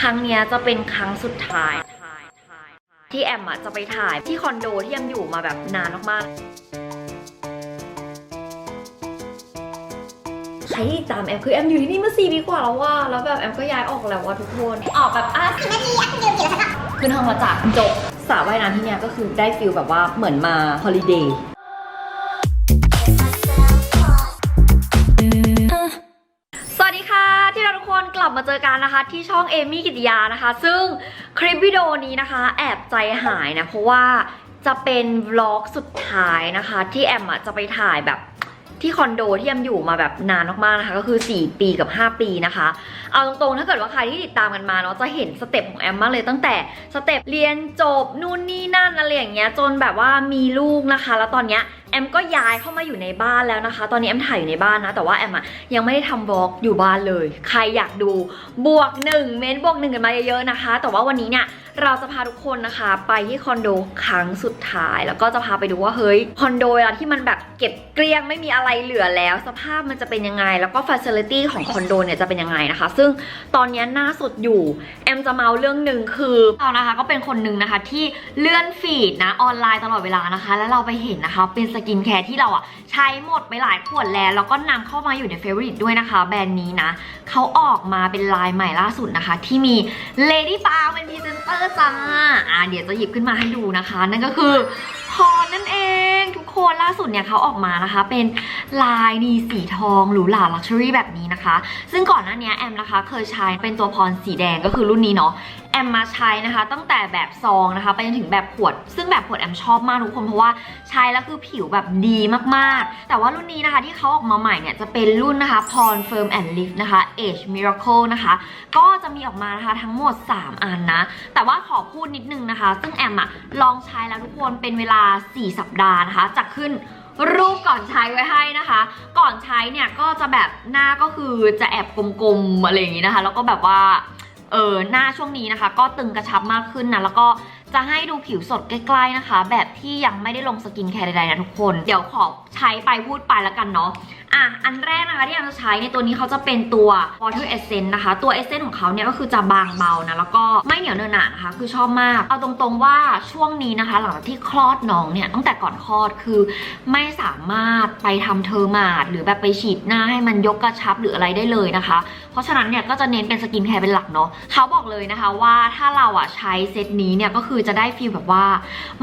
ครั้งเนี้ยจะเป็นครั้งสุดท้าย ที่แอมอะจะไปถ่ายที่คอนโดที่แอมอยู่มาแบบนานมากๆ ใครที่ตามแอมคือแอมอยู่ที่นี่มาสี่ปีกว่าแล้วว่า แล้วแบบแอมก็ย้ายออกแล้วว่าทุกคน ออกแบบอะขึ้นห้องมาจากจบสระว่ายน้ำที่เนี้ยก็คือได้ฟิลแบบว่าเหมือนมาฮอลิเดย์ กลับมาเจอกันนะคะ ที่ช่องเอมี่กิติยานะคะ ซึ่งคลิปวิดีโอนี้นะคะ แอบใจหายนะ เพราะว่าจะเป็นวล็อกสุดท้ายนะคะ ที่แอมอะจะไปถ่ายแบบที่คอนโดที่แอมอยู่มาแบบนานมากๆนะคะ ก็คือ 4 ปีกับ 5 ปีนะคะ เอาตรงๆ ถ้าเกิดว่าใครที่ติดตามกันมาเนาะจะเห็นสเต็ปของแอมมากเลยตั้งแต่สเต็ปเรียนจบนู่นนี่นั่นอะไรอย่างเงี้ยจนแบบว่ามีลูกนะคะ แล้วตอนเนี้ย แอมก็ย้ายเข้ามาอยู่ในบ้านแล้วนะคะ ตอนนี้แอมถ่ายอยู่ในบ้านนะ แต่ว่าแอมอะยังไม่ได้ทำบล็อกอยู่บ้านเลย ใครอยากดูบวกหนึ่งเม้นบวกหนึ่งกันมาเยอะๆนะคะ แต่ว่าวันนี้เนี่ย เราจะพาทุกคนนะคะ ไปที่คอนโดครั้งสุดท้าย แล้วก็จะพาไปดูว่าเฮ้ยคอนโดเวลาที่มันแบบเก็บเกลี้ยงไม่มีอะไรเหลือแล้ว สภาพมันจะเป็นยังไง แล้วก็ฟัซิลิตี้ของคอนโดเนี่ยจะเป็นยังไงนะคะ ซึ่งตอนนี้หน้าสุดอยู่แอมจะเมาเรื่องหนึ่งคือเรานะคะก็เป็นคนหนึ่งนะคะที่เลื่อนฟีดนะออนไลน์ตลอดเวลานะคะ แล้วเราไปเห็นนะคะเป็นสกินแคร์ที่เราอะใช้หมดไปหลายขวดแล้ว แล้วก็นำเข้ามาอยู่ในเฟ v o r ริ e ด้วยนะคะ แบรนด์นี้นะเขาออกมาเป็นลายใหม่ล่าสุดนะคะ ที่มี Lady b a r เป็นพรีเซนเตอร์จ้าอ่าเดี๋ยวจะหยิบขึ้นมาให้ดูนะคะ นั่นก็คือพรนั่นเองทุกคนล่าสุดเนี่ยเขาออกมานะคะ เป็นลายนีสีทองหรูหราลักชัวรี่แบบนี้นะคะ ซึ่งก่อนหน้านี้แอมนะคะ เคยใช้เป็นตัวพรสีแดงก็คือรุ่นนี้เนาะ มมาใช้นะคะ ตั้งแต่แบบซองนะคะ ไปจนถึงแบบขวด ซึ่งแบบขวดแอมชอบมากทุกคนเพราะว่าใช้แล้วคือผิวแบบดีมากๆ แต่ว่ารุ่นนี้นะคะที่เขาออกมาใหม่เนี่ยจะเป็นรุ่นนะคะพร Firm and Lift นะคะ Age Miracle นะคะ ก็จะมีออกมานะคะทั้งหมด 3 อันนะ แต่ว่าขอพูดนิดนึงนะคะ ซึ่งแอมอะลองใช้แล้วทุกคนเป็นเวลา 4 สัปดาห์นะคะจะขึ้นรูปก่อนใช้ไว้ให้นะคะ ก่อนใช้เนี่ยก็จะแบบหน้าก็คือจะแอบกลมๆอะไรอย่างนี้นะคะ แล้วก็แบบว่า เออหน้าช่วงนี้นะคะ ก็ตึงกระชับมากขึ้นนะแล้วก็จะให้ดูผิวสดใกล้ๆนะคะ แบบที่ยังไม่ได้ลงสกินแคร์ใดๆนะทุกคน เดี๋ยวขอใช้ไปพูดไปแล้วกันเนาะ อะอันแรกนะคะที่เราจะใช้ในตัวนี้เขาจะเป็นตัว water essence นะคะ ตัว essence ของเขาเนี่ยก็คือจะบางเบานะ แล้วก็ไม่เหนียวเนอะหนะนะคะ คือชอบมาก เอาตรงๆว่าช่วงนี้นะคะ หลังจากที่คลอดน้องเนี่ยตั้งแต่ก่อนคลอดคือไม่สามารถไปทำเทอร์มาดหรือแบบไปฉีดหน้าให้มันยกกระชับหรืออะไรได้เลยนะคะ เพราะฉะนั้นเนี่ยก็จะเน้นเป็นสกินแคร์เป็นหลักเนาะเขาบอกเลยนะคะว่าถ้าเราอะใช้เซตนี้เนี่ยก็คือจะได้ฟีลแบบว่า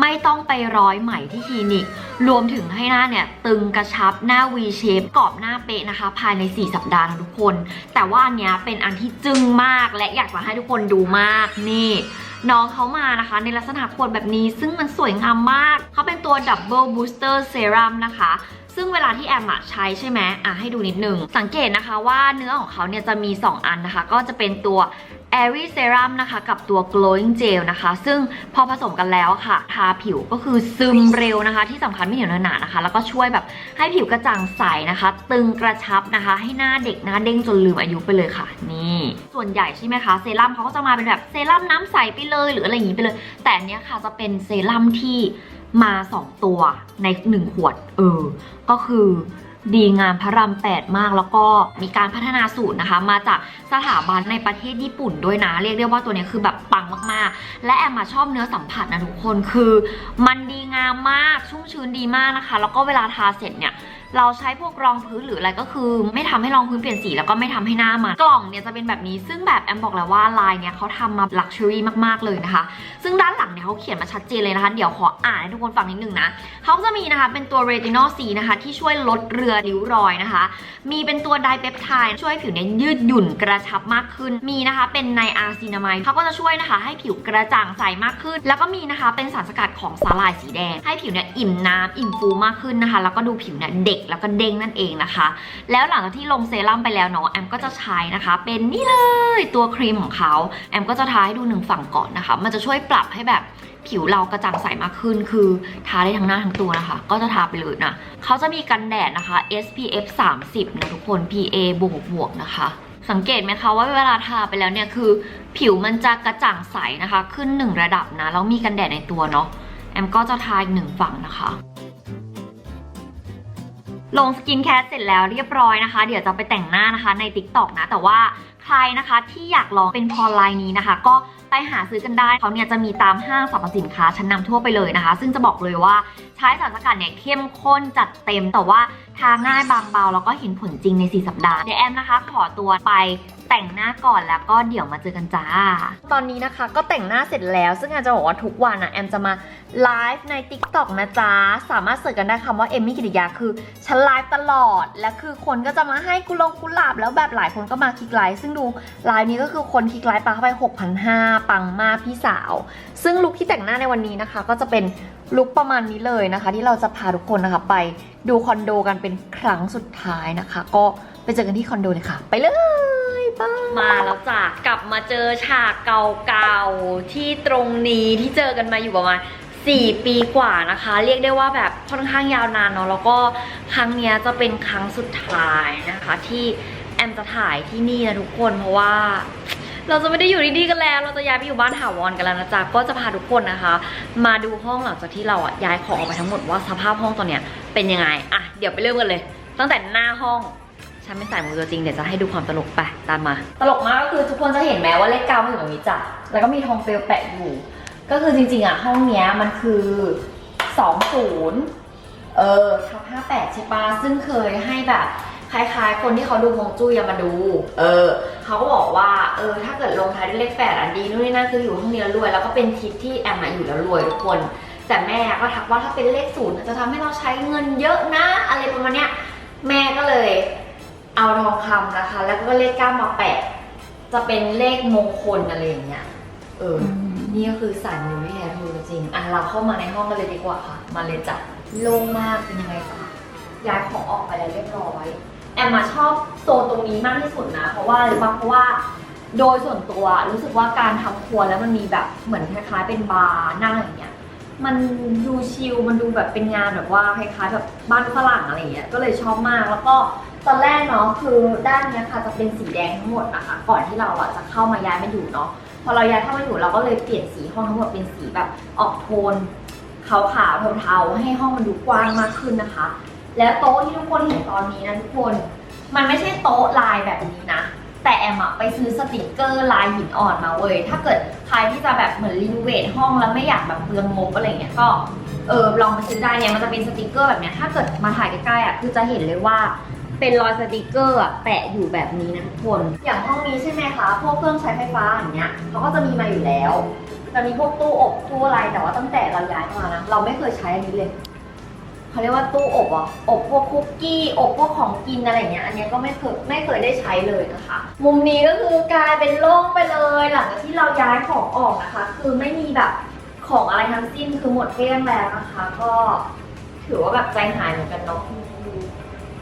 ไม่ต้องไปร้อยไหมที่คลินิก รวมถึงให้หน้าเนี่ยตึงกระชับหน้า V shape กรอบหน้าเป๊ะนะคะ ภายใน 4 สัปดาห์นะทุกคน แต่ว่าอันเนี้ยเป็นอันที่จึ้งมากและอยากจะให้ทุกคนดูมากนี่น้องเขามานะคะ ในลักษณะขวดแบบนี้ซึ่งมันสวยงามมาก เขาเป็นตัว Double Booster Serum นะคะ ซึ่งเวลาที่แอมอะใช้ใช่ไหมอะให้ดูนิดนึง สังเกตนะคะว่าเนื้อของเขาเนี่ยจะมี 2 อันนะคะ ก็จะเป็นตัว Airy Serum นะคะกับตัว Glowing Gel นะคะ ซึ่งพอผสมกันแล้วค่ะ ทาผิวก็คือซึมเร็วนะคะ ที่สำคัญไม่เหนียวเนอะหนานะคะ แล้วก็ช่วยแบบให้ผิวกระจ่างใสนะคะ ตึงกระชับนะคะ ให้หน้าเด็กหน้าเด้งจนลืมอายุไปเลยค่ะ นี่ ส่วนใหญ่ใช่ไหมคะ เซรั่มเขาก็จะมาเป็นแบบเซรั่มน้ำใสไปเลยหรืออะไรอย่างนี้ไปเลย แต่เนี้ยค่ะจะเป็นเซรั่มที่มา 2 ตัวใน 1 ขวด เออ ก็คือ ดีงามพระรามแปดมาก แล้วก็มีการพัฒนาสูตรนะคะ มาจากสถาบันในประเทศญี่ปุ่นด้วยนะ เรียกได้ว่าตัวนี้คือแบบปังมากๆ และแอมมาชอบเนื้อสัมผัสนะทุกคนคือ มันดีงามมากชุ่มชื้นดีมากนะคะ แล้วก็เวลาทาเสร็จเนี่ย เราใช้พวกรองพื้นหรืออะไรก็คือ ไม่ทำให้รองพื้นเปลี่ยนสีแล้วก็ไม่ทำให้หน้ามัน กล่องเนี่ยจะเป็นแบบนี้ซึ่งแบบแอมบอกแล้วว่าลายเนี่ยเขาทำมาลักชัวรี่มากๆเลยนะคะ ซึ่งด้านหลังเนี่ยเขาเขียนมาชัดเจนเลยนะคะ เดี๋ยวขออ่านให้ทุกคนฟังนิดนึงนะเขาจะมีนะคะเป็นตัว retinol C นะคะที่ช่วยลดเรือริ้วรอยนะคะ มีเป็นตัวไดเปปไทด์ช่วยให้ผิวเนี่ยยืดหยุ่นกระชับมากขึ้น มีนะคะเป็นไนอาซินามายเขาก็จะช่วยนะคะให้ผิวกระจ่างใสมากขึ้น แล้วก็มีนะคะเป็นสารสกัดของสาหร่ายสีแดง ให้ผิวเนี่ยอิ่มน้ำอิ่มฟูมากขึ้นนะคะ แล้วก็ดูผิวเนี่ยเด็กแล้วก็เด้งนั่นเองนะคะ แล้วหลังจากที่ลงเซรั่มไปแล้วเนาะแอมก็จะใช้นะคะ เป็นนี่เลยตัวครีมของเขาแอมก็จะทาให้ดูหนึ่งฝั่งก่อนนะคะ มันจะช่วยปรับให้แบบผิวเรากระจ่างใสมากขึ้น คือทาได้ทั้งหน้าทั้งตัวนะคะ ก็จะทาไปเลยนะเขาจะมีกันแดดนะคะ SPF 30 นะทุกคน PA บวกบวกนะคะ สังเกตไหมคะว่าเวลาทาไปแล้วเนี่ยคือ ผิวมันจะกระจ่างใสนะคะ ขึ้นหนึ่งระดับนะแล้วมีกันแดดในตัวเนาะแอมก็จะทาอีกหนึ่งฝั่งนะคะ ลงสกินแคร์เสร็จแล้วเรียบร้อยนะคะ เดี๋ยวจะไปแต่งหน้านะคะใน Tik t o k นะ แต่ว่า ใครนะคะที่อยากลองเป็นพอไลน์นี้นะคะ ก็ไปหาซื้อกันได้เขาเนี่ยจะมีตามห้างสรรพสินค้าชั้นนำทั่วไปเลยนะคะ ซึ่งจะบอกเลยว่าใช้สารสกัดเนี่ยเข้มข้นจัดเต็ม แต่ว่าทาง่ายบางเบาแล้วก็เห็นผลจริงใน 4 สัปดาห์เดี๋ยวแอมนะคะขอตัวไปแต่งหน้าก่อนแล้วก็เดี๋ยวมาเจอกันจ้า ตอนนี้นะคะก็แต่งหน้าเสร็จแล้ว ซึ่งแอมจะบอกว่าทุกวันอะแอมจะมาไลฟ์ใน TikTok นะจ๊ะ สามารถเสิร์ชกันได้คำว่าเอมมี่กิติยาคือฉันไลฟ์ตลอด และคือคนก็จะมาให้กุลงกุหลาบแล้วแบบหลายคนก็มาคลิกไลฟ์ซึ่งดูไลฟ์นี้ก็คือคนคลิกไลฟ์ปาเข้าไป 6,500 ปังมากพี่สาว ซึ่งลุคที่แต่งหน้าในวันนี้นะคะ ก็จะเป็นลุคประมาณนี้เลยนะคะ ที่เราจะพาทุกคนนะคะไปดูคอนโดกันเป็นครั้งสุดท้ายนะคะ ก็ไปเจอกันที่คอนโดเลยค่ะ ไปเลยป้ามาแล้วจ้ะกลับมาเจอฉากเก่าๆที่ตรงนี้ที่เจอกันมาอยู่ประมาณ4 ปีกว่านะคะ เรียกได้ว่าแบบค่อนข้างยาวนานเนาะแล้วก็ครั้งนี้จะเป็นครั้งสุดท้ายนะคะที่ แอมจะถ่ายที่นี่นะทุกคนเพราะว่า เราจะไม่ได้อยู่ที่นี่กันแล้ว เราจะย้ายไปอยู่บ้านถาวรกันแล้วนะจ๊ะก็จะพาทุกคนนะคะ มาดูห้องหลังจากที่เราอะย้ายของออกไปทั้งหมดว่าสภาพห้องตอนเนี้ยเป็นยังไงอะเดี๋ยวไปเริ่มกันเลย ตั้งแต่หน้าห้องฉันไม่ใส่มือตัวจริงเดี๋ยวจะให้ดูความตลกไปตามมา ตลกมากก็คือทุกคนจะเห็นไหมว่าเลขเก้ามันอยู่แบบนี้จ้ะแล้วก็มีทองเปลวแปะอยู่ ก็คือจริงๆอะห้องเนี้ยมันคือสองศูนย์เออทับห้าแปดใช่ปะซึ่งเคยให้แบบ คล้ายๆ คนที่เขาดูฮวงจุ้ยอะมาดู เออ เขาก็บอกว่า เออ ถ้าเกิดลงท้ายด้วยเลขแปดอันดีนู่นนี่นั่นคืออยู่ห้องนี้แล้วรวย แล้วก็เป็นทิศที่แอมมาอยู่แล้วรวยทุกคน แต่แม่ก็ทักว่าถ้าเป็นเลขศูนย์จะทำให้เราใช้เงินเยอะนะ อะไรประมาณเนี้ย แม่ก็เลย เอาทองคำนะคะ แล้วก็เลขเก้ามาแปะ จะเป็นเลขมงคลอะไรอย่างเงี้ย เออ นี่ก็คือสายมูที่แท้ทรูจริงอะเราเข้ามาในห้องกันเลยดีกว่าค่ะ มาเลยจ้ะโล่งมากเป็นยังไงคะย้ายของออกไปแล้วเรียบร้อย แอมมาชอบโซนตรงนี้มากที่สุดนะ เพราะว่าอะไรรู้ปะเพราะว่า โดยส่วนตัวรู้สึกว่าการทำครัวแล้วมันมีแบบเหมือนคล้ายๆ เป็นบาร์นั่งอย่างเงี้ยมันดูชิลมันดูแบบเป็นงานแบบว่าคล้ายๆแบบบ้านฝรั่งอะไรอย่างเงี้ยก็เลยชอบมากแล้วก็ตอนแรกเนาะคือด้านเนี้ยค่ะจะเป็นสีแดงทั้งหมดนะคะ ก่อนที่เราอะจะเข้ามาย้ายมาอยู่เนาะพอเราย้ายเข้ามาอยู่เราก็เลยเปลี่ยนสีห้องทั้งหมดเป็นสีแบบออกโทนขาวๆเทาๆให้ห้องมันดูกว้างมากขึ้นนะคะ แล้วโต๊ะที่ทุกคนเห็นตอนนี้นะทุกคน มันไม่ใช่โต๊ะลายแบบนี้นะ แต่แอมอะไปซื้อสติกเกอร์ลายหินอ่อนมาเว้ย ถ้าเกิดใครที่จะแบบเหมือนรีโนเวทห้องแล้วไม่อยากแบบเปลืองงบอะไรเงี้ยก็เออลองมาซื้อได้เนี่ยมันจะเป็นสติกเกอร์แบบเนี้ยถ้าเกิดมาถ่ายใกล้ๆอะคือจะเห็นเลยว่าเป็นรอยสติกเกอร์แปะอยู่แบบนี้นะทุกคน อย่างห้องนี้ใช่ไหมคะพวกเครื่องใช้ไฟฟ้าอย่างเงี้ยเขาก็จะมีมาอยู่แล้ว จะมีพวกตู้อบตู้อะไรแต่ว่าตั้งแต่เราย้ายมานะเราไม่เคยใช้อันนี้เลย เขาเรียกว่าตู้อบอะอบพวกคุกกี้ อบพวกของกินอะไรเงี้ย อันเนี้ยก็ไม่เคยไม่เคยได้ใช้เลยนะคะ มุมนี้ก็คือกลายเป็นโล่งไปเลย หลังจากที่เราย้ายของออกนะคะ คือไม่มีแบบของอะไรทั้งสิ้นคือหมดเกลี้ยงแล้วนะคะ ก็ถือว่าแบบใจหายเหมือนกันเนาะ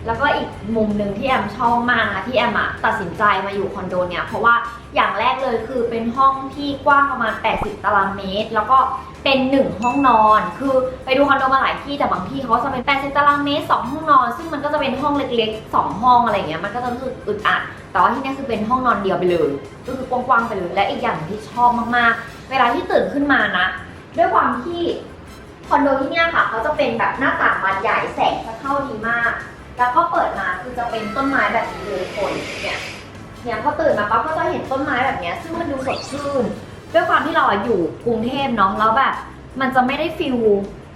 แล้วก็อีกมุมหนึ่งที่แอมชอบมากนะที่แอมอะตัดสินใจมาอยู่คอนโดเนี่ยเพราะว่าอย่างแรกเลยคือเป็นห้องที่กว้างประมาณ 80 ตารางเมตร แล้วก็เป็นหนึ่งห้องนอน คือไปดูคอนโดมาหลายที่แต่บางที่เขาจะเป็น 80 ตารางเมตร 2 ห้องนอน ซึ่งมันก็จะเป็นห้องเล็กๆ 2 ห้องอะไรเงี้ยมันก็จะรู้สึกอึดอัดแต่ว่าที่เนี่ยคือเป็นห้องนอนเดียวไปเลยก็คือกว้างๆไปเลยและอีกอย่างที่ชอบมากๆ เวลาที่ตื่นขึ้นมานะ ด้วยความที่คอนโดที่เนี่ยค่ะเขาจะเป็นแบบหน้าต่างบานใหญ่แสงจะเข้าดีมาก แล้วก็เปิดมาคือจะเป็นต้นไม้แบบนี้เลยคนเนี่ยเนี่ยพอตื่นมาปั๊บก็จะเห็นต้นไม้แบบเนี้ยซึ่งมันดูสดชื่นด้วยความที่เราอะอยู่กรุงเทพเนาะแล้วแบบมันจะไม่ได้ฟิล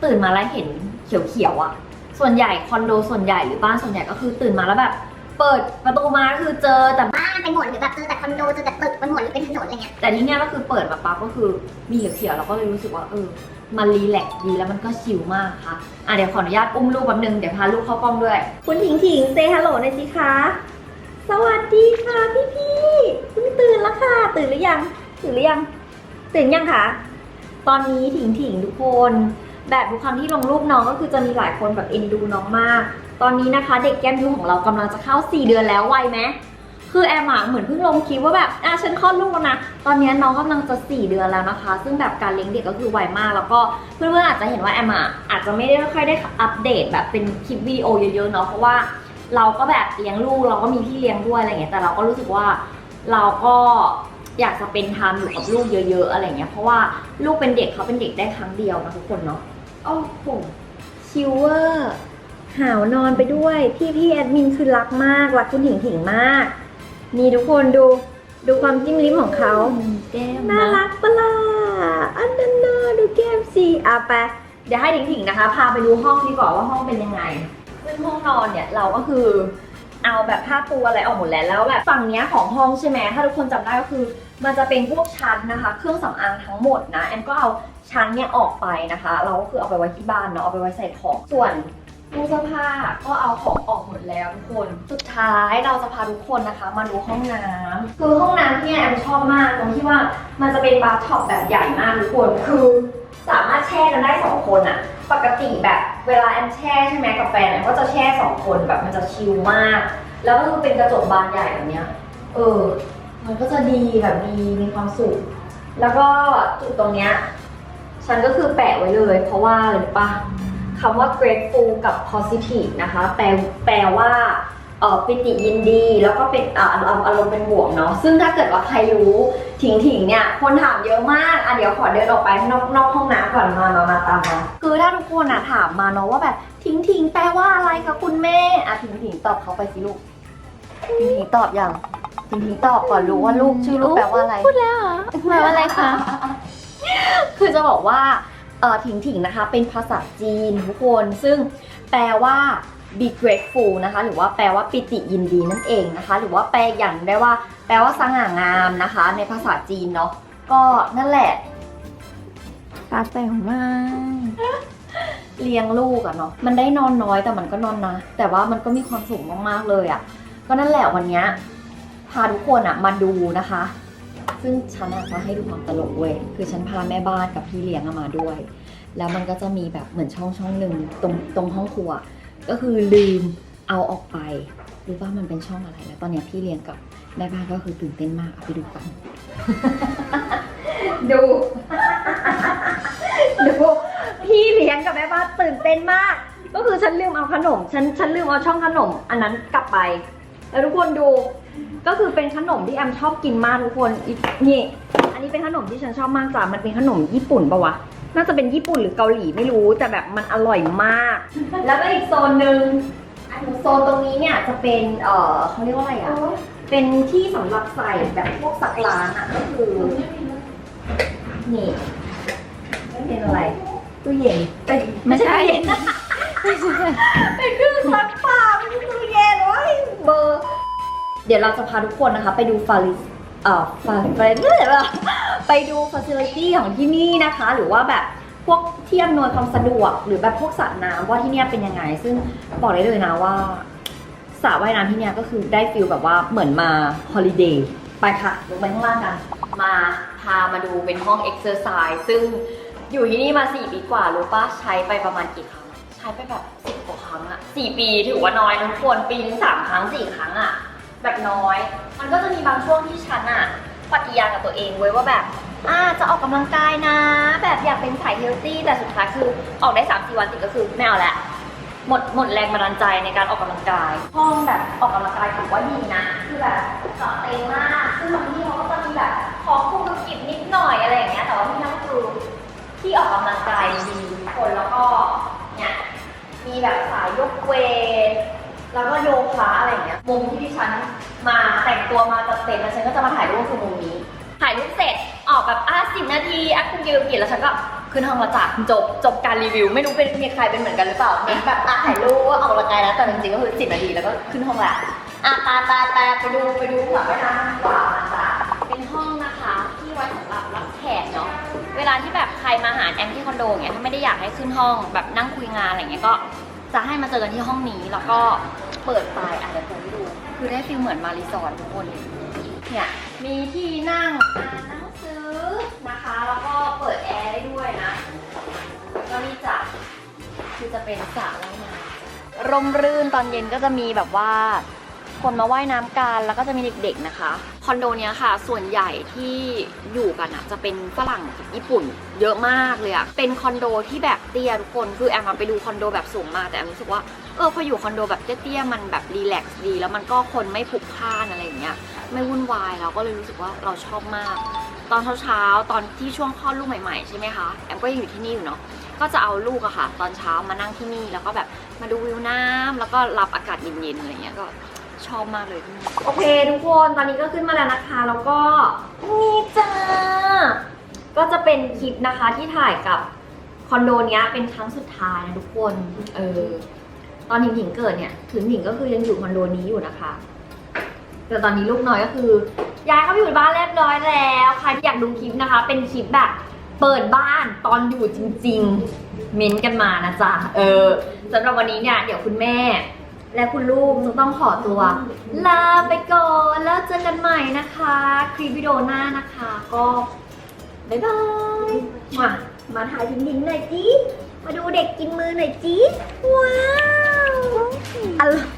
ตื่นมาแล้วเห็นเขียวๆอะส่วนใหญ่คอนโดส่วนใหญ่หรือบ้านส่วนใหญ่ก็คือตื่นมาแล้วแบบ เปิดประตูมาก็คือเจอแต่บ้านไปหมดหรือแบบเจอแต่คอนโดเจอแต่ตึกไปหมดหรือเป็นถนนอะไรเงี้ยแต่ที่เนี่ยก็คือเปิดมาปั๊บก็คือมีเขียวๆแล้วก็เลยรู้สึกว่าเออมันรีแลกซ์ดีแล้วมันก็ชิลมากค่ะอะเดี๋ยวขออนุญาตอุ้มลูกแป๊บนึงเดี๋ยวพาลูกเข้ากล้องด้วย คุณถิงถิงเซฮัลโหลหน่อยสิคะสวัสดีค่ะพี่พี่ๆเพิ่งตื่นแล้วค่ะ ตื่นหรือยังตื่นหรือยังตื่นยังคะตอนนี้ถิงถิงทุกคน แบบทุกครั้งที่ลงรูปน้องก็คือจะมีหลายคนแบบเอ็นดูน้องมาก ตอนนี้นะคะ เด็กแก้มยุของเรากำลังจะเข้า 4 เดือนแล้วไวไหมคือแอมอะเหมือนเพิ่งลงคลิปว่าแบบอะฉันคลอดลูกแล้วนะ ตอนนี้น้องกำลังจะ 4 เดือนแล้วนะคะ ซึ่งแบบการเลี้ยงเด็กก็คือไวมาก แล้วก็เพื่อนๆอาจจะเห็นว่าแอมอะอาจจะไม่ได้ค่อยได้อัปเดตแบบเป็นคลิปวิดีโอเยอะๆเนาะ เพราะว่าเราก็แบบเลี้ยงลูกเราก็มีพี่เลี้ยงด้วยอะไรเงี้ย แต่เราก็รู้สึกว่าเราก็อยากจะเป็นไทม์อยู่กับลูกเยอะๆอะไรเงี้ย เพราะว่าลูกเป็นเด็กเขาเป็นเด็กได้ครั้งเดียวนะทุกคนเนาะ โอ้โหชิวเวอร์ หาวนอนไปด้วย พี่พี่ๆแอดมินคือรักมาก รักคุณถิงถิงมาก นี่ทุกคนดู ดูความจิ้มลิ้มของเขา แก้มน่ารักปะล่ะอันนั้นน่ะดูแก้มสิอะไป เดี๋ยวให้ถิงถิงๆนะคะ พาไปดูห้องดีกว่าว่าห้องเป็นยังไงซึ่งห้องนอนเนี่ยเราก็คือเอาแบบผ้าปูอะไรออกหมดแล้วแล้วแบบฝั่งเนี้ยของห้องใช่ไหมถ้าทุกคนจำได้ก็คือ มันจะเป็นพวกชั้นนะคะ เครื่องสำอางทั้งหมดนะแอมก็เอาชั้นเนี่ยออกไปนะคะ เราก็คือเอาไปไว้ที่บ้านเนาะเอาไปไว้ใส่ของส่วน ตู้เสื้อผ้าก็เอาของออกหมดแล้วทุกคน สุดท้ายเราจะพาทุกคนนะคะ มาดูห้องน้ำคือห้องน้ำที่แอมชอบมากตรงที่ว่ามันจะเป็นบาร์ท็อปแบบใหญ่มากทุกคน คือสามารถแช่กันได้สองคนอะปกติแบบเวลาแอมแช่ใช่ไหมกับแฟนแอมก็จะแช่สองคนแบบมันจะชิลมาก แล้วก็คือเป็นกระจกบานใหญ่แบบเนี้ย เออ มันก็จะดีแบบดีมีความสุข แล้วก็จุดตรงเนี้ย ฉันก็คือแปะไว้เลย เพราะว่าอะไรรู้ปะ คำว่า grateful กับ positive นะคะแปลแปลว่าเออปิติยินดีแล้วก็เป็นอ่าอารมณ์อารมณ์เป็นบวกเนาะซึ่งถ้าเกิดว่าใครรู้ถิงถิงๆเนี่ยคนถามเยอะมากอะเดี๋ยวขอเดินออกไปนอกนอกห้องน้ำก่อนมามามาตามมาคือถ้าทุกคนอะถามมาเนาะว่าแบบถิงถิงๆแปลว่าอะไรคะคุณแม่อะถิงถิงๆตอบเขาไปสิลูกถิงถิงๆตอบยังถิงถิงๆตอบก่อนรู้ว่าลูกชื่อลูกแปลว่าอะไรพูดแล้วเหรอแปลว่าอะไรคะคือจะบอกว่า เออถิงถิงๆนะคะ เป็นภาษาจีนทุกคน ซึ่งแปลว่า be grateful นะคะ หรือว่าแปลว่าปิติยินดีนั่นเองนะคะ หรือว่าแปลอย่างได้ว่า แปลว่าสง่างามนะคะ ในภาษาจีนเนาะ ก็นั่นแหละ ตาแต่งมาก เลี้ยงลูกอะเนาะ มันได้นอนน้อยแต่มันก็นอนนะ แต่ว่ามันก็มีความสุขมากๆเลยอะก็นั่นแหละวันเนี้ยพาทุกคนอะมาดูนะคะ ซึ่งฉันอะจะให้ดูความตลกเว้ยคือฉันพาแม่บ้านกับพี่เลี้ยงอะมาด้วย แล้วมันก็จะมีแบบเหมือนช่องช่องหนึ่งตรงตรงห้องครัว ก็คือลืมเอาออกไปรู้ว่ามันเป็นช่องอะไรแล้ว ตอนเนี้ยพี่เลี้ยงกับแม่บ้านก็คือตื่นเต้นมากเอาไปดูกัน ดู ดู พี่เลี้ยงกับแม่บ้านตื่นเต้นมาก ก็คือฉันลืมเอาขนม ฉันฉันลืมเอาช่องขนม อันนั้นกลับไป แล้วทุกคนดู ก็คือเป็นขนมที่แอมชอบกินมากทุกคนอีนี่ อันนี้เป็นขนมที่ฉันชอบมากจ้ะมันเป็นขนมญี่ปุ่นปะวะ น่าจะเป็นญี่ปุ่นหรือเกาหลีไม่รู้ แต่แบบมันอร่อยมาก แล้วก็อีกโซนหนึ่งอันโซนตรงนี้เนี่ยจะเป็น เออเขาเรียกว่าอะไรอะ เป็นที่สำหรับใส่แบบพวกสักล้างอะก็คือ นี่ ไม่เป็นอะไรตู้เย็นเอ้ยไม่ใช่ตู้เย็น เป็นเครื่องซักผ้า เดี๋ยวเราจะพาทุกคนนะคะ ไปดูฟาริสเอ่อฟาริสเรื่อยไปดูฟ a ซิลิตี้ของที่นี่นะคะ หรือว่าแบบพวกที่อำนวยความสะดวก หรือแบบพวกสระน้ำว่าที่เนี่ยเป็นยังไง ซึ่งบอกได้เลยนะว่าสระว่ายน้ำที่เนี่ยก็คือได้ฟิลแบบว่าเหมือนมาฮอลิเดย์ไปค่ะลงไปข้างล่างกัน มาพามาดูเป็นห้องเอ็กซ์เซอร์ไซส์ซึ่งอยู่ที่นี่มา 4 ปีกว่ารู้ปะใช้ไปประมาณกี่ครั้ง ใช้ไปแบบ 10กว่าครั้งอะ4ปีถือว่าน้อยนะทุกคนปีนึงสามครั้งสี่ครั้งอะ แบบน้อย มันก็จะมีบางช่วงที่ฉันอะปฏิญาณกับตัวเองไว้ว่าแบบอ่าจะออกกำลังกายนะ แบบอยากเป็นสายเฮลตี้แต่สุดท้ายคือออกได้3 4วันติดก็คือไม่เอาละหมดหมดแรงบันดาลใจในการออกกำลังกาย ห้องแบบออกกำลังกายถือว่าดีนะ คือแบบจัดเต็มมากซึ่งบางที่เขาก็จะมีแบบของคุกกิบนิดหน่อยอะไรอย่างเงี้ยแต่ว่าที่นั่นก็คือที่ออกกำลังกายดีคนแล้วก็เนี่ยมีแบบสายยกเวท แล้วก็โยคะอะไรอย่างเงี้ยมุมที่ดิฉันมาแต่งตัวมาจัดเต็มแล้วฉันก็จะมาถ่ายรูปคือมุมนี้ ถ่ายรูปเสร็จออกแบบอะสินาทีอะคุณยืนผิดแล้วฉันก็ขึ้นห้องมาจากจบจบการรีวิว ไม่รู้เป็นมีใครเป็นเหมือนกันหรือเปล่าเน้นแบบอะถ่ายรูปว่าออกกำลังกายแล้วแต่จริงๆก็คือสิบนาทีแล้วก็ขึ้นห้องละอะตาตาตาไปดูไปดูแบบว่าน้ำดีกว่าจ้ะเป็นห้องนะคะที่ไว้สำหรับรับแขกเนาะเวลาที่แบบใครมาหาแอมที่คอนโดเงี้ยถ้าไม่ได้อยากให้ขึ้นห้องแบบนั่งคุยงานอะไรเงี้ยก็จะให้มาเจอกันที่ห้องนี้แล้วก็ เปิดไฟอะเดี๋ยวผมให้ดู คือได้ฟิลเหมือนมารีสอร์ททุกคนเลยเนี่ยมีที่นั่งอ่านหนังสือนะคะ แล้วก็เปิดแอร์ได้ด้วยนะก็นี่จ้ะคือจะเป็นสระว่ายน้ำร่มรื่นตอนเย็นก็จะมีแบบว่า คนมาว่ายน้ำกันแล้วก็จะมีเด็กๆนะคะ คอนโดเนี้ยค่ะ ส่วนใหญ่ที่อยู่กันอะจะเป็นฝรั่งญี่ปุ่นเยอะมากเลยอะเป็นคอนโดที่แบบเตี้ยทุกคนคือแอมไปดูคอนโดแบบสูงมาแต่แอมรู้สึกว่าเออพออยู่คอนโดแบบเตี้ยๆมันแบบรีแลกซ์ดี แล้วมันก็คนไม่พลุกพล่านอะไรอย่างเงี้ยไม่วุ่นวายเราก็เลยรู้สึกว่าเราชอบมาก ตอนเช้าๆตอนที่ช่วงคลอดลูกใหม่ๆใช่ไหมคะแอมก็ยังอยู่ที่นี่อยู่เนาะก็จะเอาลูกอะค่ะ ตอนเช้ามานั่งที่นี่แล้วก็แบบมาดูวิวน้ำแล้วก็รับอากาศเย็นๆอะไรเงี้ยก็ ชอบมากเลยโอเคทุกคนตอนนี้ก็ขึ้นมาแล้วนะคะ แล้วก็นี่จ้าก็จะเป็นคลิปนะคะที่ถ่ายกับคอนโดเนี้ยเป็นครั้งสุดท้ายนะทุกคนเออตอนหนิงหนิงเกิดเนี่ยถึงหนิงก็คือยังอยู่คอนโดนี้อยู่นะคะ แต่ตอนนี้ลูกน้อยก็คือย้ายเข้าไปอยู่บ้านเรียบร้อยแล้วใครที่อยากดูคลิปนะคะ เป็นคลิปแบบเปิดบ้านตอนอยู่จริง ๆ เม้นต์กันมานะจ๊ะเออสำหรับวันนี้เนี่ยเดี๋ยวคุณแม่ และคุณลูกจะต้องขอตัว ลาไปก่อนแล้วเจอกันใหม่นะคะ คลิปวิดีโอหน้านะคะก็บ๊ายบายมามาถ่ายทิ้งๆหน่อยจีมาดูเด็กกินมือหน่อยจีว้าวอร่อย